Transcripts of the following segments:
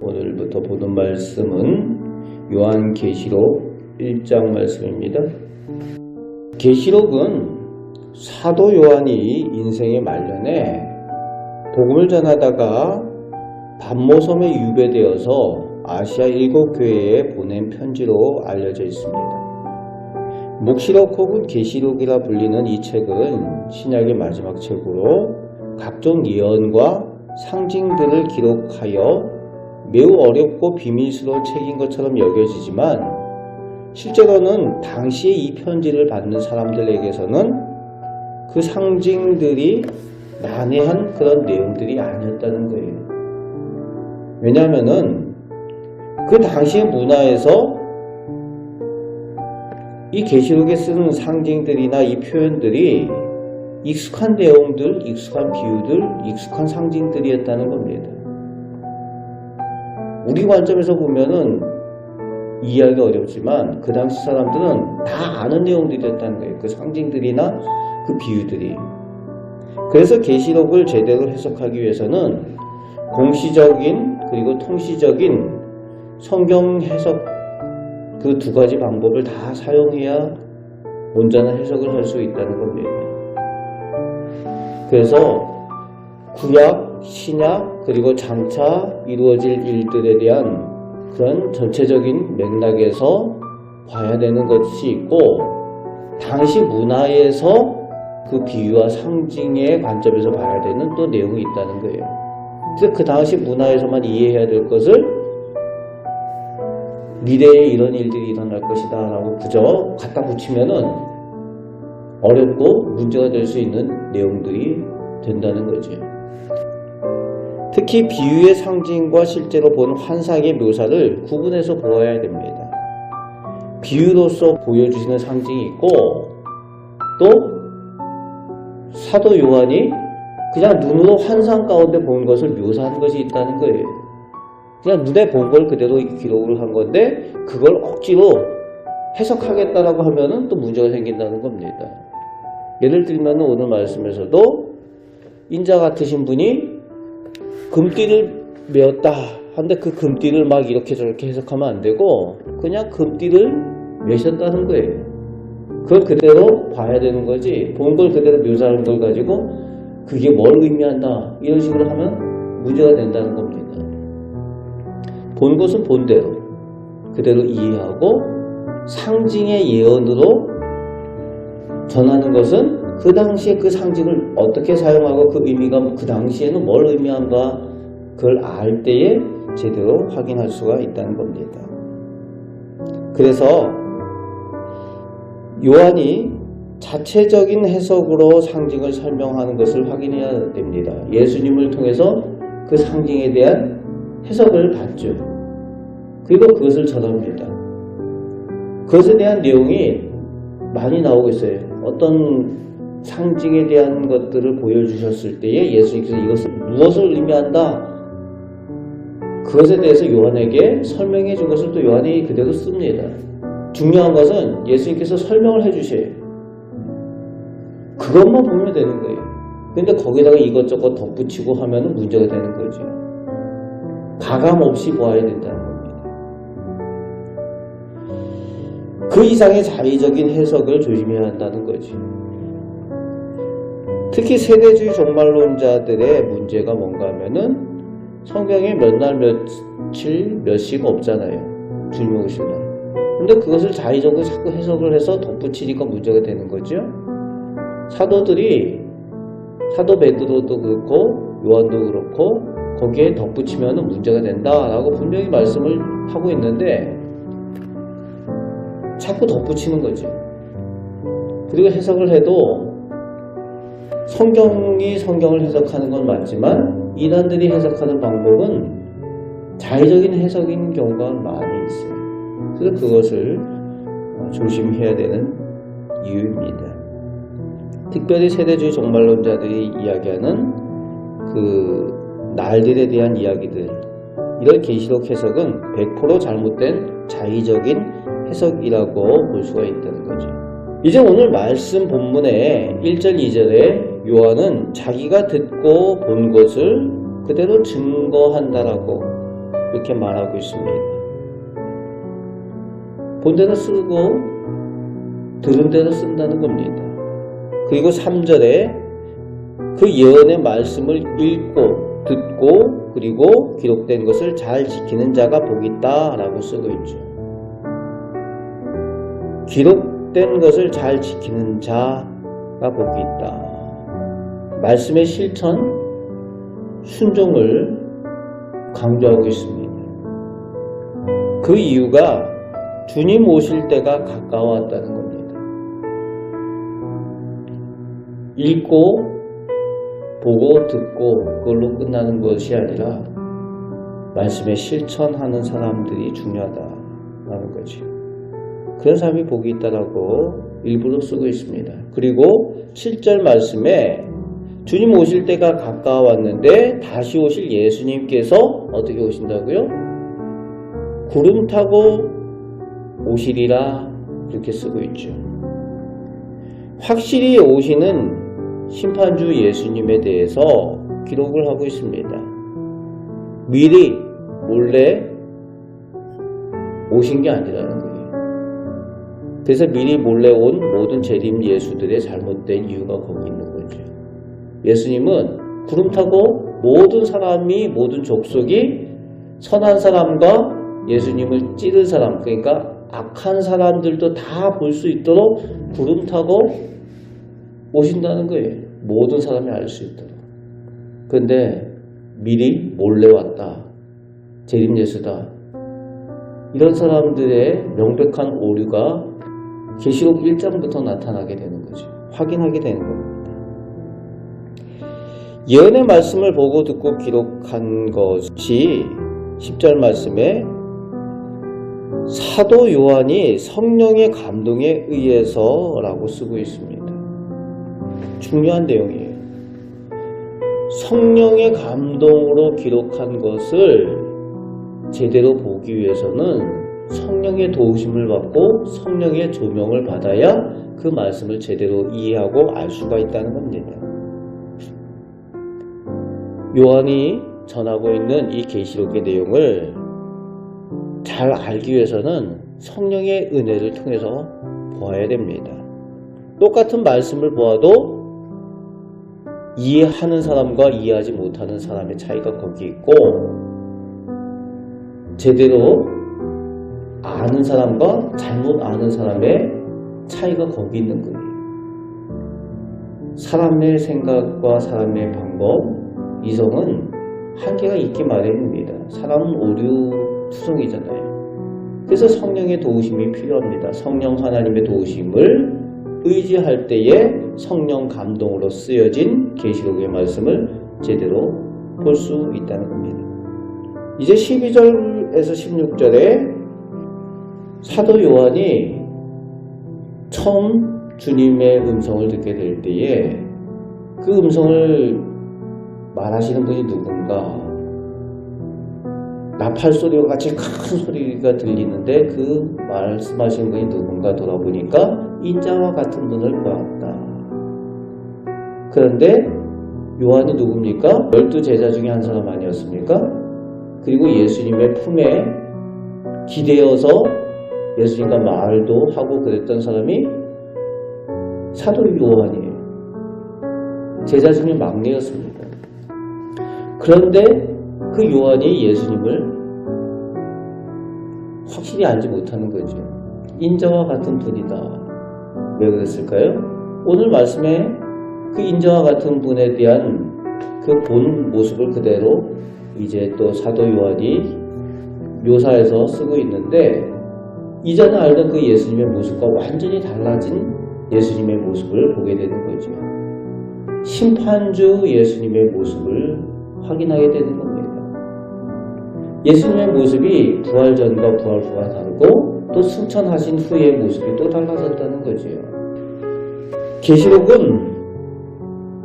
오늘부터 보는 말씀은 요한계시록 1장 말씀입니다. 계시록은 사도 요한이 인생의 말년에 복음을 전하다가 반모섬에 유배되어서 아시아 일곱 교회에 보낸 편지로 알려져 있습니다. 묵시록 혹은 계시록이라 불리는 이 책은 신약의 마지막 책으로 각종 예언과 상징들을 기록하여 매우 어렵고 비밀스러운 책인 것처럼 여겨지지만 실제로는 당시에 이 편지를 받는 사람들에게서는 그 상징들이 난해한 그런 내용들이 아니었다는 거예요. 왜냐하면은 그 당시의 문화에서 이 계시록에 쓰는 상징들이나 이 표현들이 익숙한 내용들, 익숙한 비유들, 익숙한 상징들이었다는 겁니다. 우리 관점에서 보면은 이해하기 어렵지만 그 당시 사람들은 다 아는 내용들이었다는 거예요. 그 상징들이나 그 비유들이. 그래서 계시록을 제대로 해석하기 위해서는 공시적인 그리고 통시적인 성경 해석 그 두 가지 방법을 다 사용해야 온전한 해석을 할 수 있다는 겁니다. 그래서 구약, 신약, 그리고 장차 이루어질 일들에 대한 그런 전체적인 맥락에서 봐야 되는 것이 있고, 당시 문화에서 그 비유와 상징의 관점에서 봐야 되는 또 내용이 있다는 거예요. 그래서 그 당시 문화에서만 이해해야 될 것을 미래에 이런 일들이 일어날 것이다 라고 그저 갖다 붙이면은 어렵고 문제가 될 수 있는 내용들이 된다는 거죠. 특히 비유의 상징과 실제로 본 환상의 묘사를 구분해서 보아야 됩니다. 비유로서 보여주시는 상징이 있고 또 사도 요한이 그냥 눈으로 환상 가운데 본 것을 묘사한 것이 있다는 거예요. 그냥 눈에 본 걸 그대로 기록을 한 건데 그걸 억지로 해석하겠다라고 하면은 또 문제가 생긴다는 겁니다. 예를 들면 오늘 말씀에서도 인자 같으신 분이 금띠를 메었다 한데 그 금띠를 막 이렇게 저렇게 해석하면 안 되고 그냥 금띠를 메셨다는 거예요. 그걸 그대로 봐야 되는 거지 본 걸 그대로 묘사하는 걸 가지고 그게 뭘 의미한다 이런 식으로 하면 문제가 된다는 겁니다. 본 것은 본대로 그대로 이해하고 상징의 예언으로 전하는 것은 그 당시에 그 상징을 어떻게 사용하고 그 의미가 그 당시에는 뭘 의미한가 그걸 알 때에 제대로 확인할 수가 있다는 겁니다. 그래서 요한이 자체적인 해석으로 상징을 설명하는 것을 확인해야 됩니다. 예수님을 통해서 그 상징에 대한 해석을 받죠. 그리고 그것을 전합니다. 그것에 대한 내용이 많이 나오고 있어요. 어떤 상징에 대한 것들을 보여주셨을 때에 예수님께서 이것을 무엇을 의미한다? 그것에 대해서 요한에게 설명해 준 것을 또 요한이 그대로 씁니다. 중요한 것은 예수님께서 설명을 해 주셔요. 그것만 보면 되는 거예요. 근데 거기다가 이것저것 덧붙이고 하면 문제가 되는 거죠. 가감 없이 보아야 된다는 겁니다. 그 이상의 자의적인 해석을 조심해야 한다는 거지. 특히 세대주의 종말론자들의 문제가 뭔가 하면은 성경에 몇 날 며칠 몇씩 없잖아요. 줄모으시날. 근데 그것을 자의적으로 자꾸 해석을 해서 덧붙이니까 문제가 되는 거죠. 사도들이 사도 베드로도 그렇고 요한도 그렇고 거기에 덧붙이면 문제가 된다라고 분명히 말씀을 하고 있는데 자꾸 덧붙이는 거죠. 그리고 해석을 해도 성경이 성경을 해석하는 건 맞지만 이단들이 해석하는 방법은 자의적인 해석인 경우가 많이 있어요. 그래서 그것을 조심해야 되는 이유입니다. 특별히 세대주의 종말론자들이 이야기하는 그 날들에 대한 이야기들 이런 계시록 해석은 100% 잘못된 자의적인 해석이라고 볼 수가 있다는 거죠. 이제 오늘 말씀 본문의 1절, 2절에 요한은 자기가 듣고 본 것을 그대로 증거한다라고 이렇게 말하고 있습니다. 본 대로 쓰고 들은 대로 쓴다는 겁니다. 그리고 3절에 그 예언의 말씀을 읽고 듣고 그리고 기록된 것을 잘 지키는 자가 복이 있다라고 쓰고 있죠. 기록된 것을 잘 지키는 자가 복이 있다. 말씀의 실천, 순종을 강조하고 있습니다. 그 이유가 주님 오실 때가 가까웠다는 겁니다. 읽고 보고 듣고 그걸로 끝나는 것이 아니라 말씀에 실천하는 사람들이 중요하다라는 거죠. 그런 사람이 복이 있다라고 일부러 쓰고 있습니다. 그리고 7절 말씀에 주님 오실 때가 가까웠는데 다시 오실 예수님께서 어떻게 오신다고요? 구름 타고 오시리라 이렇게 쓰고 있죠. 확실히 오시는 심판주 예수님에 대해서 기록을 하고 있습니다. 미리 몰래 오신 게 아니라는 거예요. 그래서 미리 몰래 온 모든 재림 예수들의 잘못된 이유가 거기 있는 거죠. 예수님은 구름 타고 모든 사람이 모든 족속이 선한 사람과 예수님을 찌른 사람 그러니까 악한 사람들도 다 볼 수 있도록 구름 타고 오신다는 거예요. 모든 사람이 알 수 있도록. 그런데 미리 몰래 왔다. 재림 예수다. 이런 사람들의 명백한 오류가 계시록 1장부터 나타나게 되는 거죠. 확인하게 되는 겁니다. 예언의 말씀을 보고 듣고 기록한 것이 10절 말씀에 사도 요한이 성령의 감동에 의해서라고 쓰고 있습니다. 중요한 내용이에요. 성령의 감동으로 기록한 것을 제대로 보기 위해서는 성령의 도우심을 받고 성령의 조명을 받아야 그 말씀을 제대로 이해하고 알 수가 있다는 겁니다. 요한이 전하고 있는 이 계시록의 내용을 잘 알기 위해서는 성령의 은혜를 통해서 보아야 됩니다. 똑같은 말씀을 보아도 이해하는 사람과 이해하지 못하는 사람의 차이가 거기 있고 제대로 아는 사람과 잘못 아는 사람의 차이가 거기 있는 거예요. 사람의 생각과 사람의 방법, 이성은 한계가 있기 마련입니다. 사람은 오류 투성이잖아요. 그래서 성령의 도우심이 필요합니다. 성령 하나님의 도우심을 의지할 때에 성령 감동으로 쓰여진 계시록의 말씀을 제대로 볼 수 있다는 겁니다. 이제 12절에서 16절에 사도 요한이 처음 주님의 음성을 듣게 될 때에 그 음성을 말하시는 분이 누군가 나팔 소리와 같이 큰 소리가 들리는데 그 말씀하시는 분이 누군가 돌아보니까 인자와 같은 분을 보았다. 그런데 요한이 누굽니까? 열두 제자 중에 한 사람 아니었습니까? 그리고 예수님의 품에 기대어서 예수님과 말도 하고 그랬던 사람이 사도 요한이에요. 제자 중에 막내였습니다. 그런데 그 요한이 예수님을 확실히 알지 못하는 거죠. 인자와 같은 분이다. 왜 그랬을까요? 오늘 말씀에 그 인자와 같은 분에 대한 그 본 모습을 그대로 이제 또 사도 요한이 묘사해서 쓰고 있는데 이전에 알던 그 예수님의 모습과 완전히 달라진 예수님의 모습을 보게 되는 거죠. 심판주 예수님의 모습을 확인하게 되는 겁니다. 예수님의 모습이 부활 전과 부활 후가 다르고 또 승천하신 후의 모습이 또 달라졌다는 거죠. 계시록은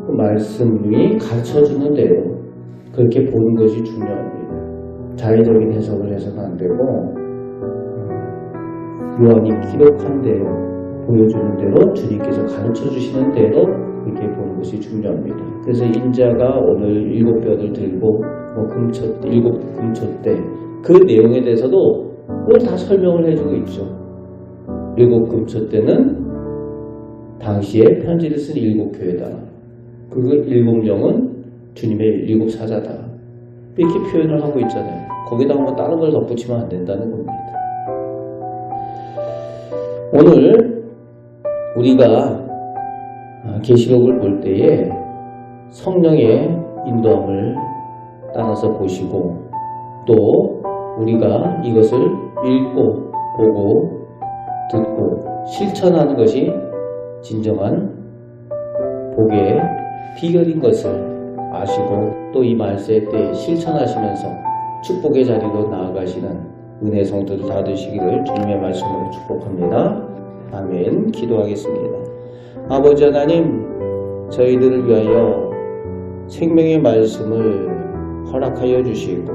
그 말씀이 가르쳐주는 대로 그렇게 보는 것이 중요합니다. 자의적인 해석을 해서는 안 되고 요한이 기록한 대로 보여주는 대로 주님께서 가르쳐 주시는 대로 그렇게 보는 것이 중요합니다. 그래서 인자가 오늘 일곱 뼈를 들고 뭐 금초 일곱 금초대 그 내용에 대해서도 오늘 다 설명을 해주고 있죠. 일곱 금초대는 당시에 편지를 쓴 일곱 교회다. 그 일곱 영은 주님의 일곱 사자다. 이렇게 표현을 하고 있잖아요. 거기다가 뭐 다른 걸 덧붙이면 안 된다는 겁니다. 오늘 우리가 아, 계시록을 볼 때에 성령의 인도함을 따라서 보시고 또 우리가 이것을 읽고 보고 듣고 실천하는 것이 진정한 복의 비결인 것을 아시고 또 이 말세 때 실천하시면서 축복의 자리로 나아가시는 은혜 성도들 다 되시기를 주님의 말씀으로 축복합니다. 아멘. 기도하겠습니다. 아버지 하나님, 저희들을 위하여 생명의 말씀을 허락하여 주시고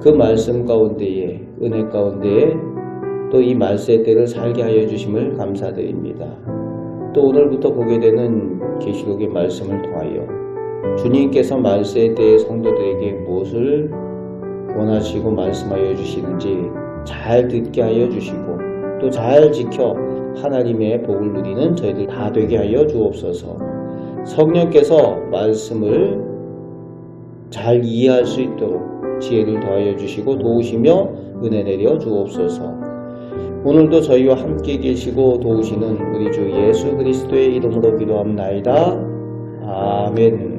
그 말씀 가운데에 은혜 가운데에 또 이 말세 때를 살게 하여 주심을 감사드립니다. 또 오늘부터 보게 되는 계시록의 말씀을 통하여 주님께서 말세 때의 성도들에게 무엇을 원하시고 말씀하여 주시는지 잘 듣게 하여 주시고 또 잘 지켜 하나님의 복을 누리는 저희들 다 되게 하여 주옵소서. 성령께서 말씀을 잘 이해할 수 있도록 지혜를 더하여 주시고 도우시며 은혜 내려 주옵소서. 오늘도 저희와 함께 계시고 도우시는 우리 주 예수 그리스도의 이름으로 기도합나이다. 아멘.